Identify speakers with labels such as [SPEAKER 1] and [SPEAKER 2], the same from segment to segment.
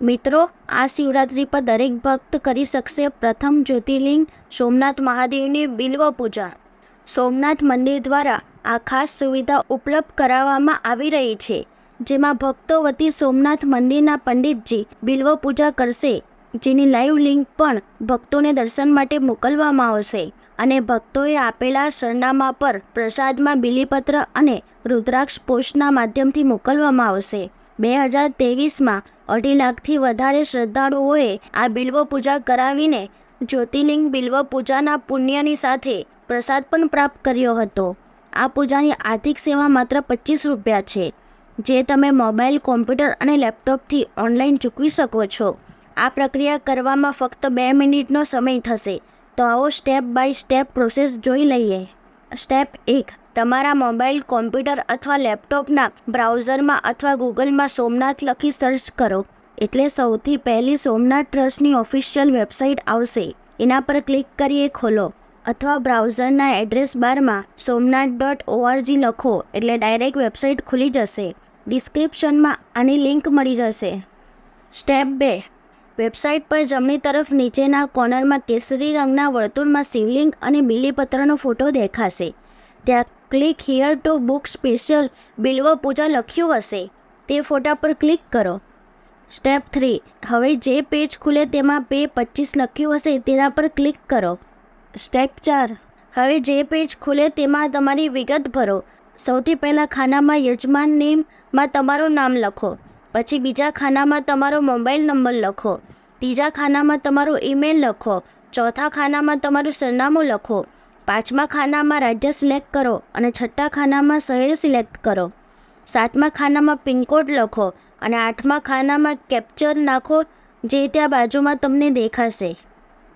[SPEAKER 1] મિત્રો, આ શિવરાત્રિ પર દરેક ભક્ત કરી શકશે પ્રથમ જ્યોતિર્લિંગ સોમનાથ મહાદેવની બિલ્વ પૂજા. સોમનાથ મંદિર દ્વારા આ ખાસ સુવિધા ઉપલબ્ધ કરાવવામાં આવી રહી છે, જેમાં ભક્તો વતી સોમનાથ મંદિરના પંડિતજી બિલ્વ પૂજા કરશે, જેની લાઈવ લિંક પણ ભક્તોને દર્શન માટે મોકલવામાં આવશે અને ભક્તોએ આપેલા સરનામા પર પ્રસાદમાં બિલીપત્ર અને રુદ્રાક્ષ પોસ્ટના માધ્યમથી મોકલવામાં આવશે. બે હજાર ત્રેવીસમાં અઢી લાખથી વધારે શ્રદ્ધાળુઓએ આ બિલ્વ પૂજા કરાવીને જ્યોતિર્લિંગ બિલ્વ પૂજાના પુણ્યની સાથે પ્રસાદ પણ પ્રાપ્ત કર્યો હતો. આ પૂજાની આર્થિક સેવા માત્ર પચીસ રૂપિયા છે. જે તમે મોબાઈલ, કોમ્પ્યુટર અને લેપટોપથી ઓનલાઈન ચૂકવી શકો છો. આ પ્રક્રિયા કરવામાં ફક્ત બે મિનિટનો સમય થશે. તો આવો સ્ટેપ બાય સ્ટેપ પ્રોસેસ જોઈ લઈએ. સ્ટેપ એક. તમારા મોબાઈલ, કોમ્પ્યુટર અથવા લેપટોપના બ્રાઉઝરમાં અથવા ગૂગલમાં સોમનાથ લખી સર્ચ કરો. એટલે સૌથી પહેલી સોમનાથ ટ્રસ્ટની ઓફિશિયલ વેબસાઇટ આવશે. એના પર ક્લિક કરીએ ખોલો. અથવા બ્રાઉઝરના એડ્રેસ બારમાં સોમનાથ ડોટ ઓઆરજી લખો એટલે ડાયરેક્ટ વેબસાઇટ ખુલી જશે. ડિસ્ક્રિપ્શનમાં આની લિંક મળી જશે. સ્ટેપ બે. વેબસાઇટ પર જમણી તરફ નીચેના કોર્નરમાં કેસરી રંગના વર્તુળમાં શિવલિંગ અને બિલીપત્રનો ફોટો દેખાશે. ત્યાં click here to book special બિલ્વ પૂજા લખ્યું હશે. તે ફોટા પર ક્લિક કરો. Step three. હવે જે પેજ ખુલે તેમાં પે પચીસ લખ્યું હશે તેના પર ક્લિક કરો. સ્ટેપ ચાર. હવે જે પેજ ખુલે તેમાં તમારી વિગત ભરો. સૌથી પહેલાં ખાનામાં યજમાન નેમમાં તમારું નામ લખો. પછી બીજા ખાનામાં તમારો મોબાઈલ નંબર લખો. ત્રીજા ખાનામાં તમારો ઈમેલ લખો. ચોથા ખાનામાં તમારું સરનામું લખો. પાંચમા ખાનામાં રાજ્ય સિલેક્ટ કરો અને છઠ્ઠા ખાનામાં શહેર સિલેક્ટ કરો. સાતમા ખાનામાં પિનકોડ લખો અને આઠમા ખાનામાં કેપ્ચર નાખો, જે ત્યાં બાજુમાં તમને દેખાશે.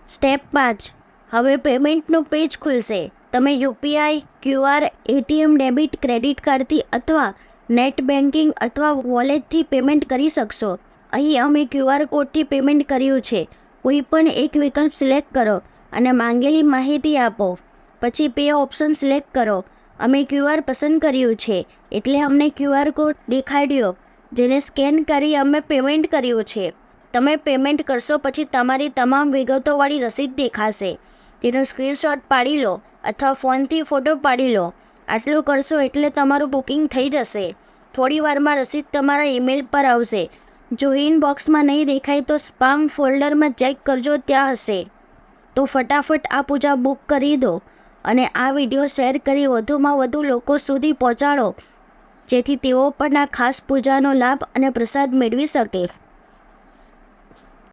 [SPEAKER 1] સ્ટેપ પાંચ. હવે પેમેન્ટનું પેજ ખુલશે. તમે UPI QR ATM, debit, credit કાર્ડથી અથવા નેટ બેન્કિંગ અથવા વોલેટથી પેમેન્ટ કરી શકશો. અહીં અમે ક્યુઆર કોડથી પેમેન્ટ કર્યું છે. કોઈ પણ એક વિકલ્પ સિલેક્ટ કરો અને માંગેલી માહિતી આપો. પછી પે ઓપ્શન સિલેક્ટ કરો. અમે ક્યુઆર પસંદ કર્યું છે, એટલે અમને ક્યુઆર કોડ દેખાડ્યો, જેને સ્કેન કરી અમે પેમેન્ટ કર્યું છે. તમે પેમેન્ટ કરશો પછી તમારી તમામ વિગતોવાળી રસીદ દેખાશે. તેનો સ્ક્રીનશોટ પાડી લો અથવા ફોનથી ફોટો પાડી લો. આટલું કરશો એટલે તમારું બુકિંગ થઈ જશે. થોડી વારમાં રસીદ તમારા ઈમેલ પર આવશે. જો ઇનબોક્સમાં નહીં દેખાય તો સ્પામ ફોલ્ડરમાં ચેક કરજો, ત્યાં હશે. તો ફટાફટ આ પૂજા બુક કરી દો. અને આ વીડિયો શેર કરી વધુમાં વધુ લોકો સુધી પહોંચાડો, જેથી તેઓ પણ આ ખાસ પૂજાનો લાભ અને પ્રસાદ મેળવી શકે.